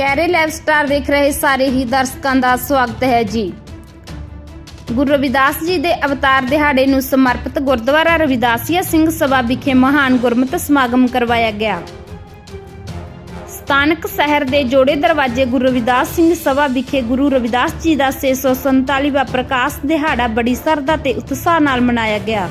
ਕੈਰੇ live star ਦੇਖ ਰਹੇ ਸਾਰੇ ਹੀ ਦਰਸ਼ਕਾਂ ਦਾ ਸਵਾਗਤ ਹੈ ਜੀ। ਗੁਰੂ ਰਵਿਦਾਸ ਜੀ ਦੇ ਅਵਤਾਰ ਦਿਹਾੜੇ ਨੂੰ ਸਮਰਪਿਤ ਗੁਰਦੁਆਰਾ ਰਵਿਦਾਸੀਆ ਸਿੰਘ ਸਭਾ ਵਿਖੇ ਮਹਾਨ ਗੁਰਮਤਿ ਸਮਾਗਮ ਕਰਵਾਇਆ ਗਿਆ। ਸਥਾਨਕ ਸ਼ਹਿਰ ਦੇ ਜੋੜੇ ਦਰਵਾਜ਼ੇ ਗੁਰੂ ਰਵਿਦਾਸ ਸਿੰਘ ਸਭਾ ਵਿਖੇ ਗੁਰੂ ਰਵਿਦਾਸ ਜੀ ਦਾ 647ਵਾਂ ਪ੍ਰਕਾਸ਼ ਦਿਹਾੜਾ ਬੜੀ ਸਰਦਾ ਤੇ ਉਤਸ਼ਾਹ ਨਾਲ ਮਨਾਇਆ ਗਿਆ।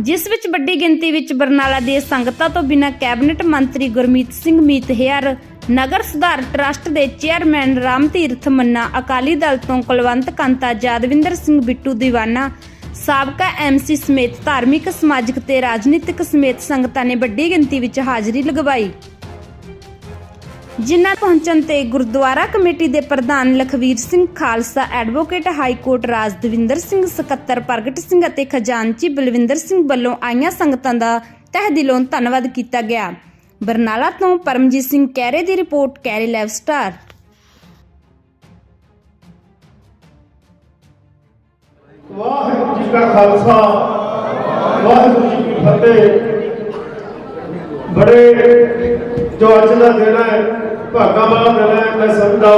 ਜਿਸ ਵਿੱਚ ਵੱਡੀ ਗਿਣਤੀ ਵਿੱਚ ਬਰਨਾਲਾ ਦੇ ਸੰਗਤਾਂ ਤੋਂ ਬਿਨਾਂ ਕੈਬਨਿਟ ਮੰਤਰੀ ਗੁਰਮੀਤ ਸਿੰਘ ਮੀਤ ਮੀਤਹਿਆਰ ਨਗਰ ਸੁਧਾਰ ਟਰੱਸਟ ਦੇ ਚੇਅਰਮੈਨ ਰਾਮ ਤੀਰਥ ਮੰਨਾ, ਅਕਾਲੀ ਦਲ ਤੋਂ ਕੁਲਵੰਤ ਕੰਤਾ, ਜਾਦਵਿੰਦਰ ਸਿੰਘ ਬਿੱਟੂ, ਦੀਵਾਨਾ, ਸਾਬਕਾ ਐਮਸੀ ਸਮੇਤ ਧਾਰਮਿਕ, ਸਮਾਜਿਕ ਤੇ ਰਾਜਨੀਤਿਕ ਸਮੇਤ ਸੰਗਤਾਂ ਨੇ ਵੱਡੀ ਗਿਣਤੀ ਵਿੱਚ ਹਾਜ਼ਰੀ ਲਗਵਾਈ। ਜਿਨ੍ਹਾਂ ਪਹੁੰਚਣ ਤੇ ਗੁਰਦੁਆਰਾ ਕਮੇਟੀ ਦੇ ਪ੍ਰਧਾਨ Lakhvir Singh Khalsa, advocate high court Raj Davinder Singh, ਸਕੱਤਰ ਪ੍ਰਗਟ ਸਿੰਘ ਅਤੇ ਖਜ਼ਾਨਚੀ ਬਲਵਿੰਦਰ ਸਿੰਘ ਵੱਲੋਂ ਆਈਆਂ ਸੰਗਤਾਂ ਦਾ ਤਹਿ ਦਿਲੋਂ ਧੰਨਵਾਦ ਕੀਤਾ ਗਿਆ। ਬਰਨਾਲਾ ਤੋਂ ਪਰਮਜੀਤ ਸਿੰਘ ਕੈਰੇ ਦੀ report, Kaire live star. Waheguru ji ਕਾ ਖਾਲਸਾ, ਵਾਹਿਗੁਰੂ ਜੀ ਕੀ ਫਤਿਹ। ਬੜੇ ਜੋ ਅੱਜ ਦਾ ਦਿਨ ਹੈ, ਭਾਗਾ ਵਾਲਾ ਦਿਨ ਹੈ, ਮੈਂ ਸਮਝਦਾ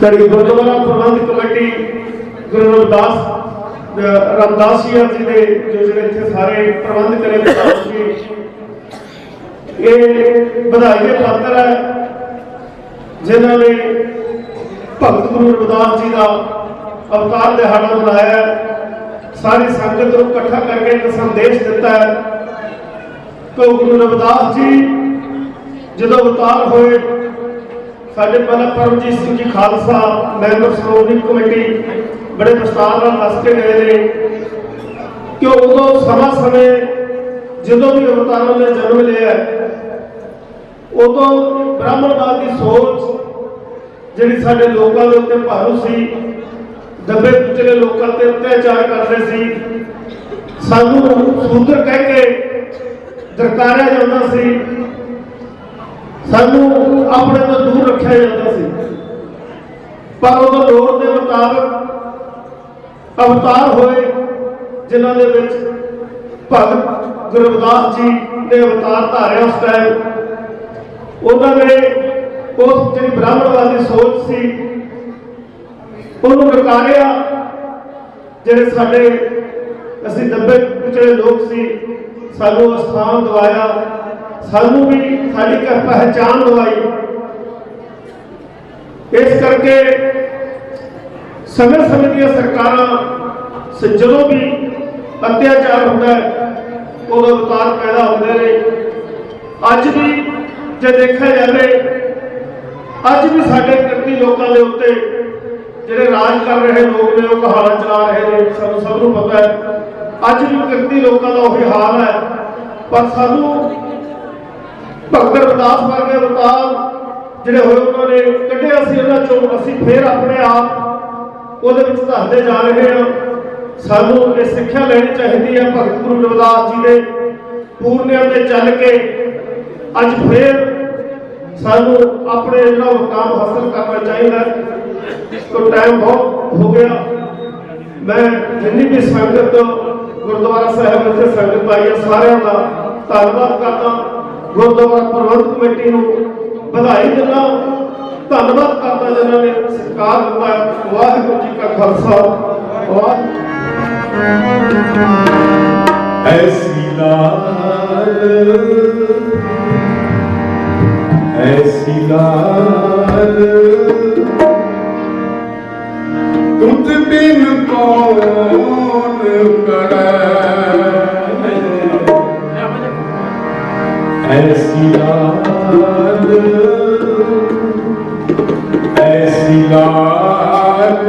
ਸਾਡੀ ਗੁਰਦੁਆਰਾ ਪ੍ਰਬੰਧ ਕਮੇਟੀ ਗੁਰੂ ਰਵਿਦਾਸ ਰਾਮਦਾਸੀਆ ਜੀ ਦੇ ਜੋ ਜਿਹੜੇ ਇੱਥੇ ਸਾਰੇ ਪ੍ਰਬੰਧ ਕਰੇ ਵਿਦਾਸ ਇਹ ਵਧਾਈ ਦੇ ਪਾਤਰ ਹੈ, ਜਿਨ੍ਹਾਂ ਨੇ ਭਗਤ ਗੁਰੂ ਰਵਿਦਾਸ ਜੀ ਦਾ ਅਵਤਾਰ ਦਿਹਾੜਾ ਮਨਾਇਆ ਸਾਰੀ ਸੰਗਤ ਨੂੰ ਇਕੱਠਾ ਕਰਕੇ ਇੱਕ ਸੰਦੇਸ਼ ਦਿੱਤਾ ਹੈ ਕਿ ਗੁਰੂ ਰਵਿਦਾਸ ਜੀ ਜਦੋਂ ਅਵਤਾਰ ਹੋਏ, ਸਾਡੇ ਪਹਿਲਾਂ ਪਰਮਜੀਤ ਸਿੰਘ ਜੀ ਖਾਲਸਾ, ਮੈਂਬਰ ਸ਼੍ਰੋਮਣੀ ਕਮੇਟੀ ਬੜੇ ਵਿਸਤਾਰ ਨਾਲ ਦੱਸ ਕੇ ਗਏ ਨੇ। ਕਿ ਉਦੋਂ ਸਮਾਂ ਸਮੇਂ ਜਦੋਂ ਵੀ ਅਵਤਾਰਾਂ ਨੇ ਜਨਮ ਲਿਆ, ਉਦੋਂ ਬ੍ਰਾਹਮਣਵਾਦ ਦੀ ਸੋਚ ਜਿਹੜੀ ਸਾਡੇ ਲੋਕਾਂ ਦੇ ਉੱਤੇ ਭਾਰੂ ਸੀ, ਦੱਬੇ ਕੁਚਲੇ ਲੋਕਾਂ ਤੇ ਅਤਿਆਚਾਰ ਕਰਦੇ ਸੀ, ਸਾਨੂੰ ਸੂਦਰ ਕਹਿ ਕੇ ਦਰਕਾਰਿਆ ਜਾਂਦਾ ਸੀ, ਸਾਨੂੰ ਆਪਣੇ ਤੋਂ ਦੂਰ ਰੱਖਿਆ ਜਾਂਦਾ ਸੀ। ਪਰ ਉਦੋਂ ਲੋੜ ਦੇ ਮੁਤਾਬਕ ਅਵਤਾਰ ਹੋਏ, ਜਿਨ੍ਹਾਂ ਦੇ ਵਿੱਚ ਭਗਤ ਗੁਰੂ ਰਵਿਦਾਸ ਜੀ ਨੇ ਅਵਤਾਰ ਧਾਰਿਆ ਉਸ ਟਾਈਮ ਉਹਨਾਂ ਨੇ ਉਸ ਜਿਹੜੀ ਬ੍ਰਾਹਮਣਵਾਦੀ ਸੋਚ ਸੀ, ਉਹਨੂੰ ਨਕਾਰਿਆ। ਜਿਹੜੇ ਸਾਡੇ ਅਸੀਂ ਦੱਬੇ ਕੁਚਲੇ ਲੋਕ ਸੀ, ਸਾਨੂੰ ਅਸਥਾਨ ਸਥਾਨ ਦਵਾਇਆ। ਸਾਨੂੰ ਵੀ ਸਾਡੀ ਇੱਕ ਪਹਿਚਾਨ ਦਵਾਈ। ਇਸ ਕਰਕੇ ਸਮੇਂ ਸਮੇਂ ਦੀਆਂ ਸਰਕਾਰਾਂ ਸ- ਜਦੋਂ ਵੀ ਅਤਿਆਚਾਰ ਹੁੰਦਾ ਹੈ, ਉਦੋਂ ਅਵਤਾਰ ਪੈਦਾ ਹੁੰਦੇ ਨੇ। ਅੱਜ ਵੀ ਜੇ ਦੇਖਿਆ ਜਾਵੇ, ਅੱਜ ਵੀ ਸਾਡੇ ਕਿਰਤੀ ਲੋਕਾਂ ਦੇ ਉੱਤੇ ਜਿਹੜੇ ਰਾਜ ਕਰ ਰਹੇ ਲੋਕ ਨੇ, ਉਹ ਕਹਾਣਾ ਚਲਾ ਰਹੇ ਨੇ, ਸਾਨੂੰ ਸਭ ਨੂੰ ਪਤਾ ਹੈ। ਅੱਜ ਵੀ ਕਿਰਤੀ ਲੋਕਾਂ ਦਾ ਉਹੀ ਹਾਲ ਹੈ। ਪਰ ਸਾਨੂੰ ਭਗਤ ਰਵਿਦਾਸ ਵਰਗੇ ਅਵਤਾਰ ਜਿਹੜੇ ਹੋਏ, ਉਹਨਾਂ ਨੇ ਕੱਢਿਆ ਸੀ, ਉਹਨਾਂ ਚੋਂ ਅਸੀਂ ਫੇਰ ਆਪਣੇ ਆਪ ਉਹਦੇ ਵਿੱਚ ਧਰਦੇ ਜਾ ਰਹੇ ਹਾਂ। ਸਾਨੂੰ ਇਹ ਸਿੱਖਿਆ ਲੈਣੀ ਚਾਹੀਦੀ ਹੈ ਭਗਤ ਗੁਰੂ ਰਵਿਦਾਸ ਜੀ ਦੇ ਪੂਰਨਿਆਂ ਤੇ ਚੱਲ ਕੇ। ਅੱਜ ਫੇਰ ਸਾਨੂੰ ਆਪਣੇ ਜਿਹੜਾ ਮੁਕਾਮ ਹਾਸਲ ਕਰਨਾ ਚਾਹੀਦਾ ਹੈ। ਤੋ ਟਾਈਮ ਬਹੁਤ ਹੋ ਗਿਆ। ਮੈਂ ਜਿੰਨੀ ਵੀ ਸੰਗਤ ਗੁਰਦੁਆਰਾ ਸਾਹਿਬ ਵਿੱਚ ਸੰਗਤ ਆਈ ਹੈ, ਸਾਰਿਆਂ ਦਾ ਧੰਨਵਾਦ ਕਰਦਾ। ਗੁਰਦੁਆਰਾ ਪ੍ਰਬੰਧ ਕਮੇਟੀ ਨੂੰ ਵਧਾਈ ਦਿੰਦਾ। ਧੰਨਵਾਦ ਕਰਦਾ ਜਿਨ੍ਹਾਂ ਨੇ ਸਰਕਾਰ ਦਿੱਤਾ ਵਾਹਿਗੁਰੂ ਜੀ ਕਾ ਖਾਲਸਾ। ਵਾਹਿਗੁਰੂ। ਐਸੀ ਲਾਲ ਐਸੀ ਲਾਲ ਤੁਧ ਬਿਨ ਕੌਣ ਕਰੇ? ਐਸੀ ਲਾਲ ਲਾਜ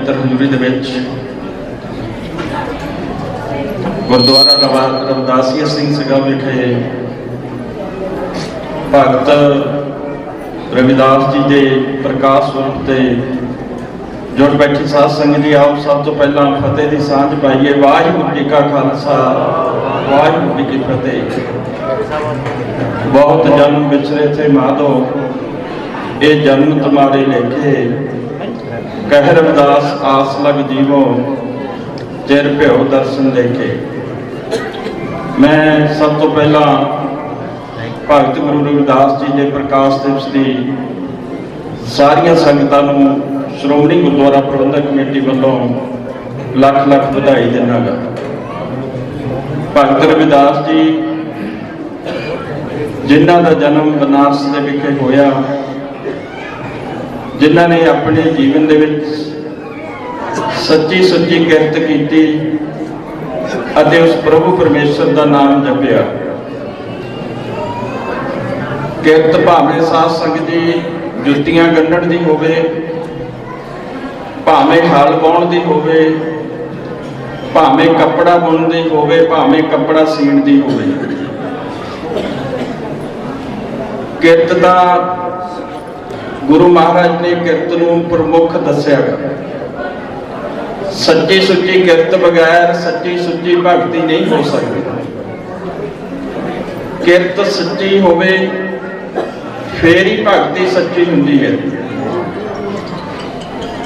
ਪਵਿੱਤਰ ਹਜ਼ੂਰੀ ਦੇ ਵਿੱਚ ਗੁਰਦੁਆਰਾ ਰਵਾ- ਸਿੰਘ ਸਗਾ ਵਿਖੇ ਭਗਤ ਰਵਿਦਾਸ ਜੀ ਦੇ ਪ੍ਰਕਾਸ਼ ਪੁਰਬ ਤੇ ਜੁੜ ਬੈਠੀ ਸਾਧ ਸੰਗਤ ਜੀ, ਆਪ ਸਭ ਤੋਂ ਪਹਿਲਾਂ ਫਤਿਹ ਦੀ ਸਾਂਝ ਪਾਈਏ। ਵਾਹਿਗੁਰੂ ਜੀ ਕਾ ਖਾਲਸਾ, ਵਾਹਿਗੁਰੂ ਜੀ ਕੀ ਫਤਿਹ। ਬਹੁਤ ਜਨਮ ਵਿਚਰੇ ਤੇ ਮਾਧੋ, ਇਹ ਜਨਮ ਤੁਮਾਰੇ ਲੇਖੇ। ਕਹਿ ਰਵਿਦਾਸ ਆਸ ਲਗ ਜੀਵੋ, ਚਿਰ ਭਿਓ ਦਰਸ਼ਨ ਦੇਖੇ ਮੈਂ ਸਭ ਤੋਂ ਪਹਿਲਾਂ ਭਗਤ ਗੁਰੂ ਰਵਿਦਾਸ ਜੀ ਦੇ ਪ੍ਰਕਾਸ਼ ਦਿਵਸ ਦੀ ਸਾਰੀਆਂ ਸੰਗਤਾਂ ਨੂੰ ਸ਼੍ਰੋਮਣੀ ਗੁਰਦੁਆਰਾ ਪ੍ਰਬੰਧਕ ਕਮੇਟੀ ਵੱਲੋਂ ਲੱਖ ਲੱਖ ਵਧਾਈ ਦਿੰਦਾਗਾ ਭਗਤ ਰਵਿਦਾਸ ਜੀ, ਜਿਨ੍ਹਾਂ ਦਾ ਜਨਮ ਬਨਾਰਸ ਦੇ ਵਿਖੇ ਹੋਇਆ ਜਿਨ੍ਹਾਂ ਨੇ ਆਪਣੇ ਜੀਵਨ ਦੇ ਵਿੱਚ ਸੱਚੀ ਸੁੱਚੀ ਕਿਰਤ ਕੀਤੀ ਅਤੇ ਉਸ ਪ੍ਰਭੂ ਪਰਮੇਸ਼ਰ ਦਾ ਨਾਮ ਜਪਿਆ। ਕਿਰਤ ਭਾਵੇਂ ਸਾਧ ਸੰਗਤ ਦੀ ਜੁੱਤੀਆਂ ਗੰਢਣ ਦੀ ਹੋਵੇ, ਭਾਵੇਂ ਹਲ ਵਾਉਣ ਦੀ ਹੋਵੇ, ਭਾਵੇਂ ਕੱਪੜਾ ਬੁਣਨ ਦੀ ਹੋਵੇ, ਭਾਵੇਂ ਕੱਪੜਾ ਸੀਣ ਦੀ ਹੋਵੇ। ਕਿਰਤ ਦਾ ਗੁਰੂ ਮਹਾਰਾਜ ਨੇ ਕਿਰਤ ਨੂੰ ਪ੍ਰਮੁੱਖ ਦੱਸਿਆ ਸੱਚੀ ਸੁੱਚੀ ਕਿਰਤ ਬਗੈਰ ਸੱਚੀ ਸੁੱਚੀ ਭਗਤੀ ਨਹੀਂ ਹੋ ਸਕਦੀ। ਕਿਰਤ ਸੱਚੀ ਹੋਵੇ, ਫੇਰ ਹੀ ਭਗਤੀ ਸੱਚੀ ਹੁੰਦੀ ਹੈ।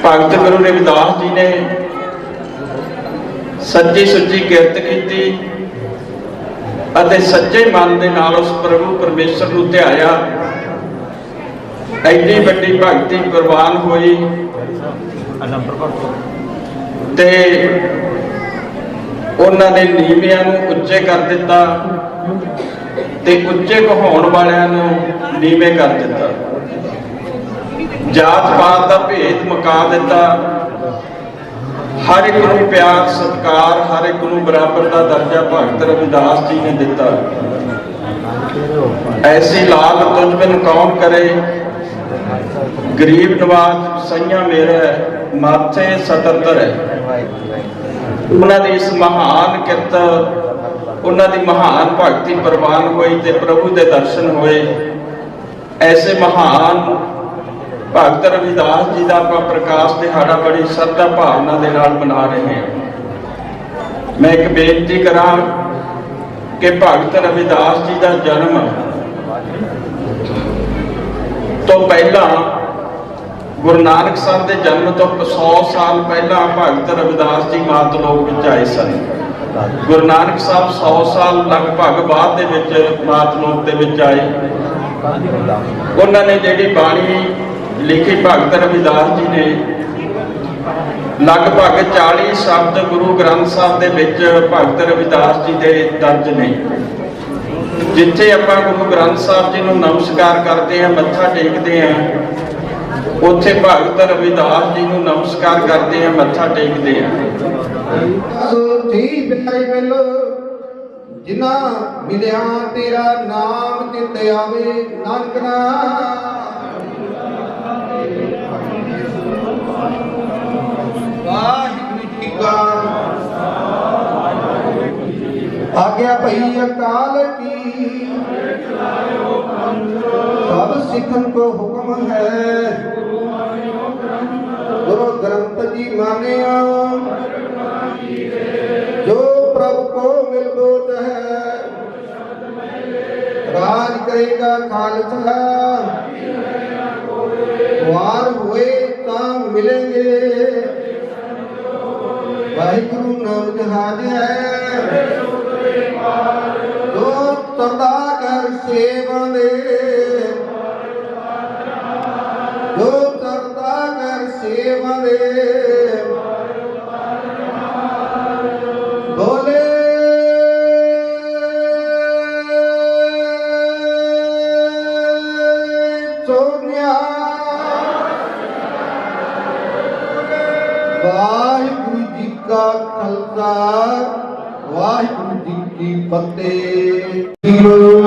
ਭਗਤ ਗੁਰੂ ਰਵਿਦਾਸ ਜੀ ਨੇ ਸੱਚੀ ਸੁੱਚੀ ਕਿਰਤ ਕੀਤੀ ਅਤੇ ਸੱਚੇ ਮਨ ਦੇ ਨਾਲ ਉਸ ਪ੍ਰਭੂ ਪਰਮੇਸ਼ਰ ਨੂੰ ਧਿਆਇਆ। ਐਡੀ ਵੱਡੀ ਭਗਤੀ ਕੁਰਬਾਨ ਹੋਈ। ਤੇ ਉਹਨਾਂ ਨੇ ਨੀਵਿਆਂ ਨੂੰ ਉੱਚੇ ਕਰ ਦਿੱਤਾ ਤੇ ਉੱਚੇ ਕਹਾਉਣ ਵਾਲਿਆਂ ਨੂੰ ਨੀਵੇਂ ਕਰ ਦਿੱਤਾ। ਜਾਤ ਪਾਤ ਦਾ ਭੇਦ ਮੁਕਾ ਦਿੱਤਾ। ਹਰ ਇੱਕ ਨੂੰ ਪਿਆਰ, ਸਤਿਕਾਰ, ਹਰ ਇੱਕ ਨੂੰ ਬਰਾਬਰ ਦਾ ਦਰਜਾ ਭਗਤ ਰਵਿਦਾਸ ਜੀ ਨੇ ਦਿੱਤਾ। ਐਸੀ ਲਾਲ ਤੁਝ ਬਿਨ ਕੌਣ ਕਰੇ? ਗਰੀਬ ਨਵਾਜ ਸਈਆਂ ਮੇਰਾ ਮਾਥੇ ਸਤਰ ਧਰੈ ਉਹਨਾਂ ਦੀ ਇਸ ਮਹਾਨ ਕਿਰਤ, ਉਹਨਾਂ ਦੀ ਮਹਾਨ ਭਗਤੀ ਪ੍ਰਵਾਨ ਹੋਈ ਤੇ ਪ੍ਰਭੂ ਦੇ ਦਰਸ਼ਨ ਹੋਏ। ਐਸੇ ਮਹਾਨ ਭਗਤ ਰਵਿਦਾਸ ਜੀ ਦਾ ਆਪਾਂ ਪ੍ਰਕਾਸ਼ ਦਿਹਾੜਾ ਬੜੀ ਸ਼ਰਧਾ ਭਾਵਨਾ ਦੇ ਨਾਲ ਮਨਾ ਰਹੇ ਹਾਂ। ਮੈਂ ਇੱਕ ਬੇਨਤੀ ਕਰਾਂ ਕਿ ਭਗਤ ਰਵਿਦਾਸ ਜੀ ਦਾ ਜਨਮ ਤੋਂ ਪਹਿਲਾਂ ਗੁਰੂ ਨਾਨਕ ਸਾਹਿਬ ਦੇ ਜਨਮ ਤੋਂ 100 ਸਾਲ ਪਹਿਲਾਂ ਭਗਤ ਰਵਿਦਾਸ ਜੀ ਮਾਤ ਲੋਕ ਵਿੱਚ ਆਏ ਸਨ। ਗੁਰੂ ਨਾਨਕ ਸਾਹਿਬ 100 ਸਾਲ ਲਗਭਗ ਬਾਅਦ ਦੇ ਵਿੱਚ ਮਾਤ ਲੋਕ ਦੇ ਵਿੱਚ ਆਏ। ਉਹਨਾਂ ਨੇ ਜਿਹੜੀ ਬਾਣੀ ਲਿਖੀ ਭਗਤ ਰਵਿਦਾਸ ਜੀ ਨੇ, ਲਗਭਗ 40 ਸ਼ਬਦ ਗੁਰੂ ਗ੍ਰੰਥ ਸਾਹਿਬ ਦੇ ਵਿੱਚ ਭਗਤ ਰਵਿਦਾਸ ਜੀ ਦੇ ਦਰਜ ਨੇ। ਜਿੱਥੇ ਆਪਾਂ ਗੁਰੂ ਗ੍ਰੰਥ ਸਾਹਿਬ ਜੀ ਨੂੰ ਨਮਸਕਾਰ ਕਰਦੇ ਹਾਂ, ਮੱਥਾ ਟੇਕਦੇ ਹਾਂ, ਉੱਥੇ ਭਗਤ ਰਵਿਦਾਸ ਜੀ ਨੂੰ ਨਮਸਕਾਰ ਕਰਦੇ ਹਾਂ, ਮੱਥਾ ਟੇਕਦੇ ਹਾਂ। ਸੋਚੀ ਪਿਆਰੇ ਮਿਲ ਜਿਨਾ ਮਿਲਿਆ ਤੇਰਾ ਨਾਮ ਚਿਤ ਆਵੇ ਨਾਨਕ ਵਾਹਿਗੁਰੂ ਜੀ ਕਾ ਆਗਿਆ ਭਈ ਅਕਾਲ ਕੀ? ਸਭ ਸਿੱਖਨ ਕੋ ਹੁਕਮ ਹੈ। ਗੁਰੂ ਗ੍ਰੰਥ ਜੀ ਮਾਨਿਆ। ਜੋ ਪ੍ਰਭ ਕੋ ਮਿਲ ਹੈ, ਰਾਜ ਕਰੇਗਾ ਖਾਲਸਾ। ਵਾਰ ਹੋਏ ਤਾਂ ਮਿਲेंगे ਵਾਹਿਗੁਰੂ ਨਾਮ ਜਹਾਜ ਹੈ। ਜੋ ਤਰਦਾ ਕਰ ਸੇਵਾ ਦੇ ਜੋ ਕਰ ਸੇਵਾ ਵਾਹਿਗੁਰੂ ਜੀ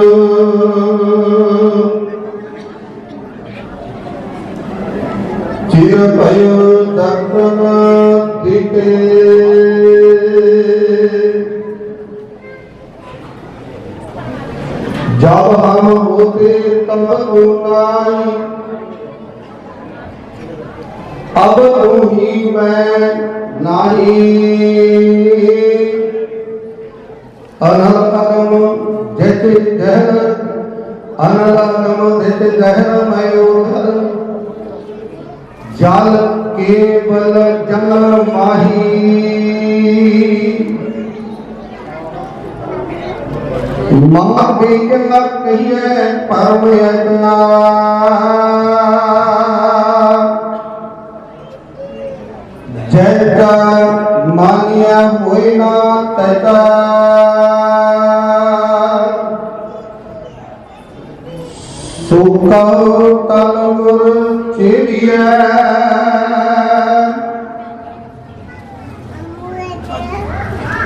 ਮੁਰ ਚੇੜੀਐ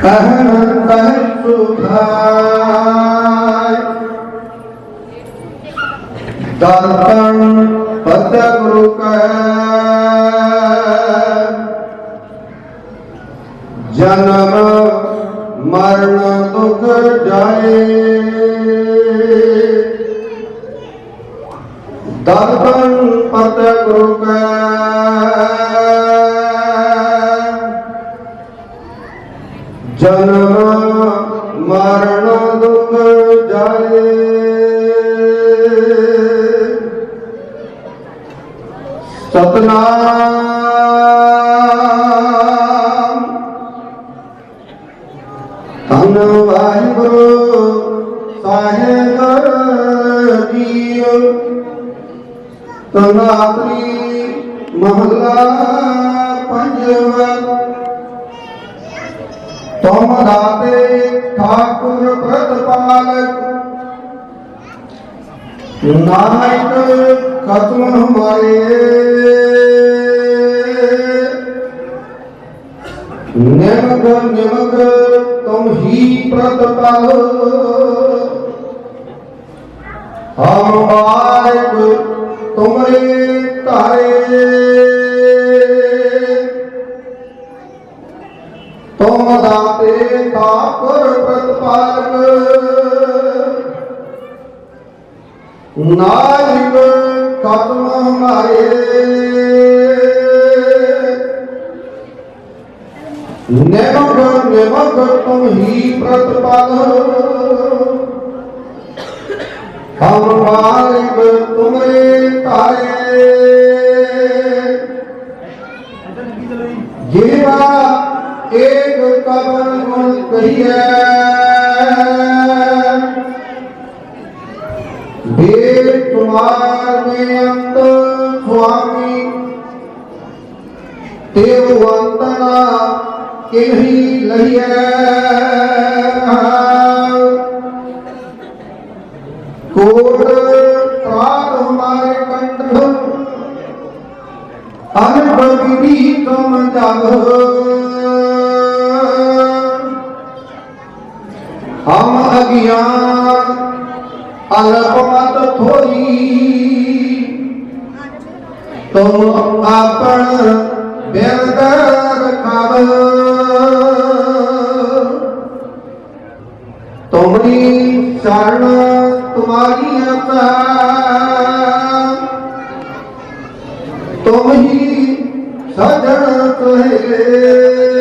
ਕਹਿਣ ਕਹਿ ਸੁਖਾਇ ਦਰਤਨ ਪਦ ਗੁਰੂ ਕੈ ਜਨਮ ਮਰਨ ਗੁਰੂ ਕੈ। ਜਨਮ ਮਰਨ ਦੁਖ ਜਾਏ। ਸਤਨਾਮ ਤਨਾਤਰੀ ਮਹਲਾ ਪੰਜਵਾ। ਤੁਮ ਦਾਤੇ ਠਾਕੁਰ ਪ੍ਰਤਪਾਲਕ। ਨਾਨਕ ਖਤਮ ਹਮਾਰੇ ਨਿਮਗ ਨਿਮਗ ਤੁਮ ਹੀ ਪ੍ਰਤਪਾਲੋ ਨਿਮਕ ਤੁਮ ਹੀ ਪ੍ਰਤਪਾਲ ਹਮ ਮਾਲਿਕ ਤੁਮਰੇ ਤਾਰੇ ਜੀਵਾ ਏਕ ਕਬਰ ਗੁਣ ਕਹੀਐ ਬੇ ਤੁਮਾਰ ਮੇ ਅੰਤ ਸੁਆਮੀ ਕਿਨਹੀ ਲਈਐ ਕੋਟ ਪ੍ਰਾਗ ਹਮਾਰੇ ਕੰਠ ਅਨਬਵੀ ਤੁਮ ਜਗ ਹਮ ਅਗਿਆਨ ਅਲਪਮਤ ਥੋਈ ਤੁਮ ਆਪਣ ਬਿਰਦ ਰਖਾਵ। ਤੁਮਰੀ ਸ਼ਰਨ ਤੁਮਾਰੀ ਆਤਾ ਤੁਮ ਹੀ ਸਜਣ ਤੋਹੇ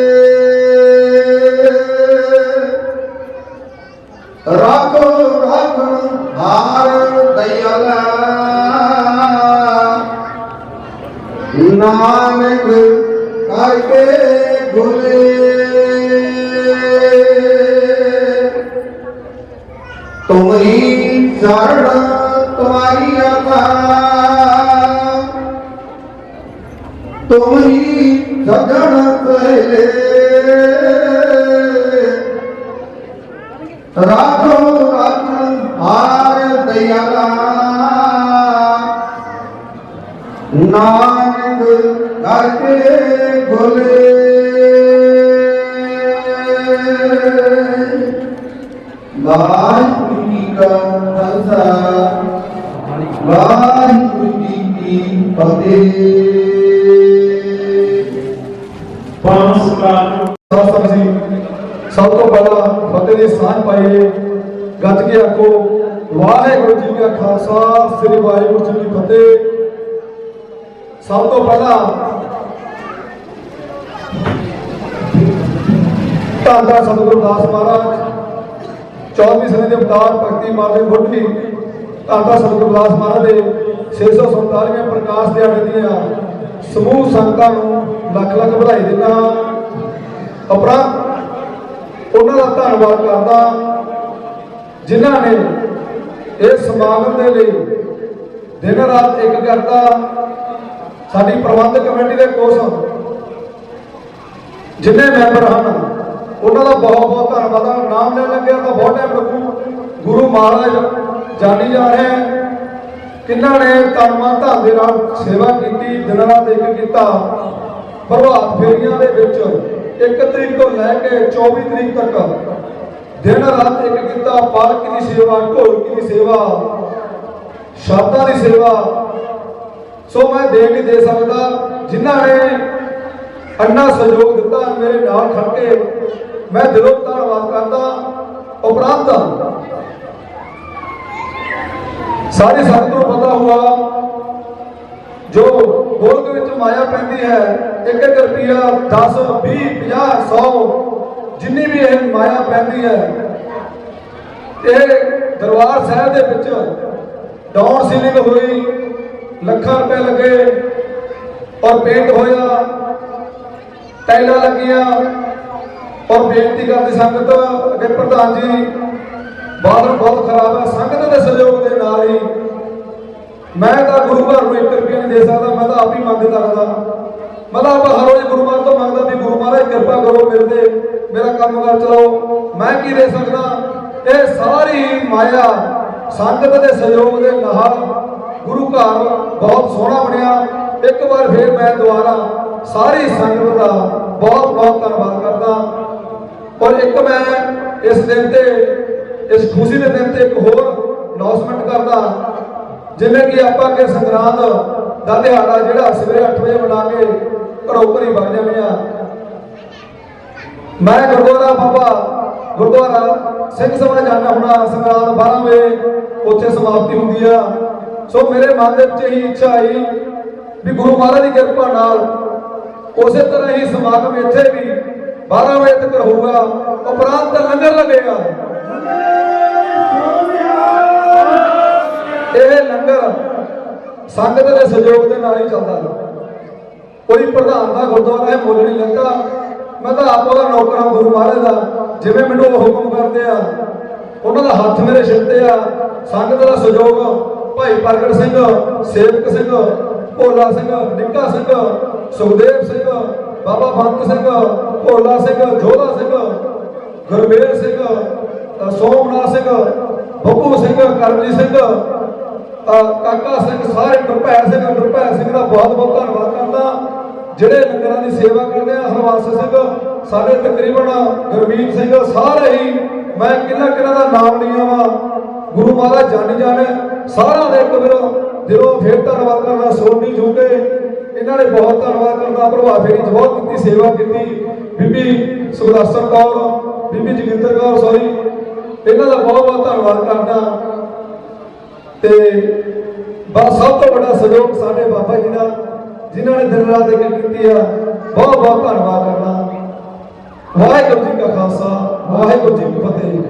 ਵਾਹਿਗੁਰੂ ਜੀ ਕੀ ਫਤਿਹ ਸਾਧ ਜੀ ਸਭ ਤੋਂ ਪਹਿਲਾਂ ਫਤਿਹ ਦੀ ਸਾਂਝ ਪਾਈਏ ਗੱਜ ਕੇ ਆਖੋ ਵਾਹਿਗੁਰੂ ਜੀ ਕਾ ਖਾਲਸਾ ਸ੍ਰੀ ਵਾਹਿਗੁਰੂ ਜੀ ਕੀ ਫਤਿਹ ਸਭ ਤੋਂ ਪਹਿਲਾਂ ਧੰਨ ਧੰਨ ਸਤਿਗੁਰੂ ਦਾਸ ਮਹਾਰਾਜ। 24ਵੀਂ ਸਦੀ ਦੇ ਅਵਤਾਰ ਭਗਤੀ ਮਾਰਦੇ ਬੁੱਢੀ ਧੰਨ ਧੰਨ ਸਤਿਗੁਰੂ ਦਾਸ ਮਹਾਰਾਜ ਦੇ 647ਵੇਂ ਪ੍ਰਕਾਸ਼ ਦਿਹਾੜੇ ਦੀਆਂ ਸਮੂਹ ਸੰਗਤਾਂ ਨੂੰ ਲੱਖ ਲੱਖ ਵਧਾਈ ਦਿੰਦਾ ਉਪਰੰਤ ਉਹਨਾਂ ਦਾ ਧੰਨਵਾਦ ਕਰਦਾ ਜਿਨ੍ਹਾਂ ਨੇ ਇਸ ਸਮਾਗਮ ਦੇ ਲਈ ਦਿਨ ਰਾਤ ਇੱਕ ਕਰਤਾ। ਸਾਡੀ ਪ੍ਰਬੰਧਕ ਕਮੇਟੀ ਦੇ ਕੋਸ ਜਿੰਨੇ ਮੈਂਬਰ ਹਨ ਉਹਨਾਂ ਦਾ ਬਹੁਤ ਬਹੁਤ ਧੰਨਵਾਦ ਆ। ਨਾਮ ਲੈਣ ਲੱਗਿਆ ਤਾਂ ਬਹੁਤ ਟਾਈਮ ਲੱਗੂ ਗੁਰੂ ਮਹਾਰਾਜ ਜਾਣੀ ਜਾ ਰਹੇ ਹੈ ਕਿੰਨਾਂ ਨੇ ਤਨ ਮਨ ਦੇ ਨਾਲ ਸੇਵਾ ਕੀਤੀ, ਦਿਨਾਂ ਰਾਤ ਇੱਕ ਕੀਤਾ। ਪ੍ਰਭਾਤ ਫੇਰੀਆਂ ਦੇ ਵਿੱਚ 1 ਤਰੀਕ ਤੋਂ ਲੈ ਕੇ 24 ਤਰੀਕ ਤੱਕ ਦਿਨ ਰਾਤ ਇੱਕ ਕੀਤਾ ਪਾਲਕੀ ਦੀ ਸੇਵਾ ਢੋਲਕੀ ਦੀ ਸੇਵਾ ਸ਼ਬਦਾਂ ਦੀ ਸੇਵਾ। ਸੋ ਮੈਂ ਦੇ ਨਹੀਂ ਦੇ ਸਕਦਾ। ਜਿਨ੍ਹਾਂ ਨੇ ਅੰਨਾ ਸਹਿਯੋਗ ਦਿੱਤਾ, ਮੇਰੇ ਨਾਲ ਖੜ ਕੇ ਮੈਂ ਦਿਲੋਂ ਧੰਨਵਾਦ ਕਰਦਾ, ਉਪਰੰਤ ਸਾਰੇ ਸੰਗਤ ਨੂੰ ਪਤਾ ਹੋਆ, ਜੋ ਗੋਲਕ ਵਿੱਚ ਮਾਇਆ ਪੈਂਦੀ ਹੈ, ਇੱਕ ਇੱਕ ਰੁਪਿਆ 10 20 50 100 ਜਿੰਨੀ ਵੀ ਇਹ ਮਾਇਆ ਪੈਂਦੀ ਹੈ, ਇਹ ਦਰਬਾਰ ਸਾਹਿਬ ਦੇ ਵਿੱਚ ਡਾਊਨ ਸੀਲਿੰਗ ਹੋਈ, ਲੱਖਾਂ ਰੁਪਏ ਲੱਗੇ ਔਰ ਪੇਂਟ ਹੋਇਆ, ਟਾਈਲਾਂ ਲੱਗੀਆਂ ਔਰ ਬੇਨਤੀ ਕਰਦੀ ਸੰਗਤ, ਅੱਗੇ ਪ੍ਰਧਾਨ ਜੀ, ਬਾਦਲ ਬਹੁਤ ਖਰਾਬ ਹੈ ਸੰਗਤ ਦੇ ਸਹਿਯੋਗ ਦੇ ਨਾਲ ਹੀ ਮੈਂ ਤਾਂ ਗੁਰੂ ਘਰ ਨੂੰ 1 ਰੁਪਿਆ ਨਹੀਂ ਦੇ ਸਕਦਾ, ਮੈਂ ਤਾਂ ਆਪ ਹੀ ਮੰਗਦਾ ਕਰਦਾ। ਮਤਲਬ ਆਪਾਂ ਹਰ ਰੋਜ਼ ਗੁਰੂ ਮਹਾਰਾਜ ਤੋਂ ਮੰਗਦਾ ਵੀ ਗੁਰੂ ਮਹਾਰਾਜ, ਕਿਰਪਾ ਕਰੋ ਮੇਰੇ ਤੇ, ਮੇਰਾ ਕੰਮ ਕਰ ਚਲਾਓ। ਮੈਂ ਕੀ ਦੇ ਸਕਦਾ? ਇਹ ਸਾਰੀ ਮਾਇਆ ਸੰਗਤ ਦੇ ਸਹਿਯੋਗ ਦੇ ਨਾਲ ਗੁਰੂ ਘਰ ਬਹੁਤ ਸੋਹਣਾ ਬਣਿਆ। ਇੱਕ ਵਾਰ ਫੇਰ ਮੈਂ ਦੁਬਾਰਾ ਸਾਰੀ ਸੰਗਤ ਦਾ ਬਹੁਤ ਬਹੁਤ ਧੰਨਵਾਦ ਕਰਦਾ। ਔਰ ਇੱਕ ਮੈਂ ਇਸ ਦਿਨ ਤੇ, ਇਸ ਖੁਸ਼ੀ ਦੇ ਦਿਨ ਤੇ ਇੱਕ ਹੋਰ ਅਨਾਉਂਸਮੈਂਟ ਕਰਦਾ। ਜਿਵੇਂ ਕਿ ਆਪਾਂ ਕਿ ਸੰਗਰਾਂਦ ਦਾ ਦਿਹਾੜਾ ਜਿਹੜਾ ਸਵੇਰੇ 8 ਵਜੇ ਮਨਾ ਕੇ ਘਰੋਂ ਘਰੀ ਵਗ ਜਾਂਦੇ ਆ ਮੈਂ ਗੁਰਦੁਆਰਾ ਬਾਬਾ ਗੁਰਦੁਆਰਾ ਸਿੰਘ ਸਭਾ ਜਾਣਾ ਹੁਣਾ ਸੰਗਰਾਂਦ 12 ਵਜੇ ਉੱਥੇ ਸਮਾਪਤੀ ਹੁੰਦੀ ਆ। ਸੋ ਮੇਰੇ ਮਨ ਦੇ ਵਿੱਚ ਇਹੀ ਇੱਛਾ ਆਈ ਵੀ ਗੁਰੂ ਮਹਾਰਾਜ ਦੀ ਕਿਰਪਾ ਨਾਲ ਉਸੇ ਤਰ੍ਹਾਂ ਹੀ ਸਮਾਗਮ ਇੱਥੇ ਵੀ 12 ਵਜੇ ਤੱਕ ਹੋਊਗਾ ਉਪਰੰਤ ਲੰਗਰ ਲੱਗੇਗਾ। ਇਹ ਲੰਗਰ ਸੰਗਤ ਦੇ ਸਹਿਯੋਗ ਦੇ ਨਾਲ ਹੀ ਚੱਲਦਾ ਕੋਈ ਪ੍ਰਧਾਨ ਦਾ ਗੁਰਦੁਆਰਾ ਹੈ, ਮੁੱਲ ਨਹੀਂ ਲੈਂਦਾ। ਮੈਂ ਤਾਂ ਆਪ ਉਹਦਾ ਨੌਕਰ ਹਾਂ, ਗੁਰੂ ਮਹਾਰਾਜ ਦਾ। ਜਿਵੇਂ ਮੈਨੂੰ ਉਹ ਹੁਕਮ ਕਰਦੇ ਆ, ਉਹਨਾਂ ਦਾ ਹੱਥ ਮੇਰੇ ਸਿਰ ਤੇ ਆ। ਸੰਗਤ ਦਾ ਸਹਿਯੋਗ, ਭਾਈ ਪ੍ਰਗਟ ਸਿੰਘ, ਸੇਵਕ ਸਿੰਘ, ਭੋਲਾ ਸਿੰਘ, ਨਿੱਕਾ ਸਿੰਘ, ਸੁਖਦੇਵ ਸਿੰਘ ਬਾਬਾ ਬੰਤ ਸਿੰਘ ਭੋਲਾ ਸਿੰਘ ਜੋਧਾ ਸਿੰਘ ਗੁਰਮੇਲ ਸਿੰਘ ਅ, ਸੋਮਨਾਥ ਸਿੰਘ ਬੱਬੂ ਸਿੰਘ ਕਰਮਜੀਤ ਸਿੰਘ ਕਾਕਾ ਸਿੰਘ ਸਾਰੇ ਗੁਰਭੈ ਸਿੰਘ ਗੁਰਭੈ ਸਿੰਘ ਦਾ ਬਹੁਤ ਬਹੁਤ ਧੰਨਵਾਦ ਕਰਦਾ। ਜਿਹੜੇ ਲੰਗਰਾਂ ਦੀ ਸੇਵਾ ਕਰਦੇ ਆ ਹਰਵਾਸ ਸਿੰਘ ਸਾਡੇ ਤਕਰੀਬਨ ਗੁਰਮੀਤ ਸਿੰਘ ਸਾਰੇ ਹੀ ਮੈਂ ਕਿੰਨਾ ਕਿੰਨਾ ਦਾ ਨਾਮ ਲਿਆ ਵਾ ਗੁਰੂ ਮਹਾਰਾਜ ਜਾਣੀ ਜਾਣੇ ਸਾਰਾ ਦੇ ਇੱਕ ਵਾਰ ਦਿਲੋਂ ਫੇਰ ਧੰਨਵਾਦ ਕਰਦਾ ਸੋਨੀ ਜੂਕੇ ਇਹਨਾਂ ਨੇ ਬਹੁਤ ਧੰਨਵਾਦ ਕਰਦਾ ਪ੍ਰਭਾਵ ਫੇਰੀ ਬਹੁਤ ਕੀਤੀ, ਸੇਵਾ ਕੀਤੀ। ਬੀਬੀ ਸੁਖਦਾਸਨ ਕੌਰ, ਬੀਬੀ ਜਗਿੰਦਰ ਕੌਰ ਸੋਰੀ ਇਹਨਾਂ ਦਾ ਬਹੁਤ ਬਹੁਤ ਧੰਨਵਾਦ ਕਰਦਾ। ਤੇ ਬਸ ਸਭ ਤੋਂ ਵੱਡਾ ਸਹਿਯੋਗ ਸਾਡੇ ਬਾਬਾ ਜੀ ਦਾ, ਜਿਨ੍ਹਾਂ ਨੇ ਦਿਨ ਰਾਤ ਇੱਕ ਕੀਤੀ ਆ, ਬਹੁਤ ਬਹੁਤ ਧੰਨਵਾਦ ਕਰਦਾ। ਵਾਹਿਗੁਰੂ ਜੀ ਕਾ ਖਾਲਸਾ, ਵਾਹਿਗੁਰੂ ਜੀ ਕੀ ਫਤਿਹ।